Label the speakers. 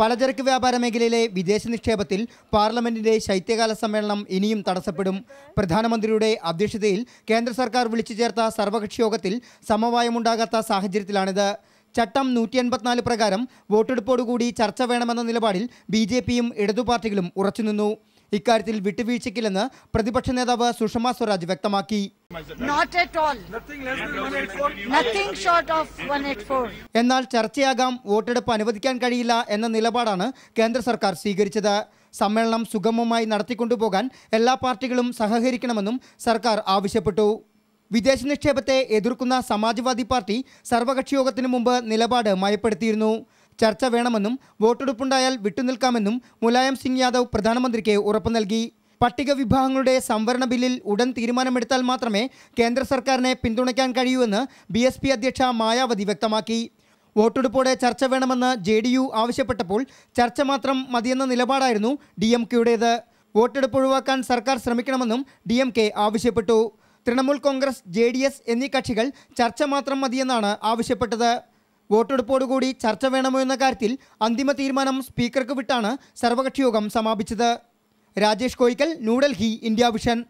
Speaker 1: പലചരക്ക് വ്യാപാര മേഖലയിലെ വിദേശ നിക്ഷേപത്തിൽ പാർലമെന്റിന്റെ ശൈത്യകാല സമ്മേളനം ഇനിയും തടസ്സപ്പെടും. പ്രധാനമന്ത്രിയുടെ അധ്യക്ഷതയിൽ കേന്ദ്ര സർക്കാർ വിളിച്ചു ചേർത്ത സർവകക്ഷി യോഗത്തിൽ സമവായമുണ്ടാകാത്ത സാഹചര്യത്തിലാണിത്. ചട്ടം നൂറ്റി എൺപത്തിനാല് പ്രകാരം വോട്ടെടുപ്പോടുകൂടി ചർച്ച വേണമെന്ന നിലപാടിൽ ബി ജെ പിയും ഇടതുപാർട്ടികളും ഉറച്ചുനിന്നു. ഇക്കാര്യത്തിൽ വിട്ടുവീഴ്ചയ്ക്കില്ലെന്ന് പ്രതിപക്ഷ നേതാവ് സുഷമ സ്വരാജ് വ്യക്തമാക്കി
Speaker 2: Not at all. Nothing short of 184.
Speaker 1: എന്നാൽ ചർച്ചയാകാം വോട്ടെടുപ്പ് അനുവദിക്കാൻ കഴിയില്ല എന്ന നിലപാടാണ് കേന്ദ്ര സർക്കാർ സ്വീകരിച്ചത് സമ്മേളനം സുഗമമായി നടത്തിക്കൊണ്ടുപോകാൻ എല്ലാ പാർട്ടികളും സഹകരിക്കണമെന്നും സർക്കാർ ആവശ്യപ്പെട്ടു വിദേശ നിക്ഷേപത്തെ എതിർക്കുന്ന സമാജ്വാദി പാർട്ടി സർവകക്ഷി യോഗത്തിനു മുമ്പ് നിലപാട് മയപ്പെടുത്തിയിരുന്നു ചർച്ച വേണമെന്നും വോട്ടെടുപ്പുണ്ടായാൽ വിട്ടുനിൽക്കാമെന്നും മുലായം സിംഗ് യാദവ് പ്രധാനമന്ത്രിക്ക് ഉറപ്പു നൽകി. പട്ടിക വിഭാഗങ്ങളുടെ സംവരണ ബില്ലിൽ ഉടൻ തീരുമാനമെടുത്താൽ മാത്രമേ കേന്ദ്ര സർക്കാരിനെ പിന്തുണയ്ക്കാൻ കഴിയൂവെന്ന് ബി എസ് പി അധ്യക്ഷ മായാവതി വ്യക്തമാക്കി. വോട്ടെടുപ്പോടെ ചർച്ച വേണമെന്ന് ജെ ഡി യു ആവശ്യപ്പെട്ടപ്പോൾ ചർച്ച മാത്രം മതിയെന്ന നിലപാടായിരുന്നു ഡി എം കെയുടേത്. വോട്ടെടുപ്പ് ഒഴിവാക്കാൻ സർക്കാർ ശ്രമിക്കണമെന്നും ഡി എം കെ ആവശ്യപ്പെട്ടു. Trinamool Congress J D S എന്നീ കക്ഷികൾ ചർച്ച മാത്രം മതിയെന്നാണ് ആവശ്യപ്പെട്ടത്. വോട്ടെടുപ്പോടുകൂടി ചർച്ച വേണമോ എന്ന കാര്യത്തിൽ അന്തിമ തീരുമാനം സ്പീക്കർക്ക് വിട്ടാണ് സർവകക്ഷിയോഗം സമാപിച്ചത്. Rajesh Koyikkal New Delhi India Vision.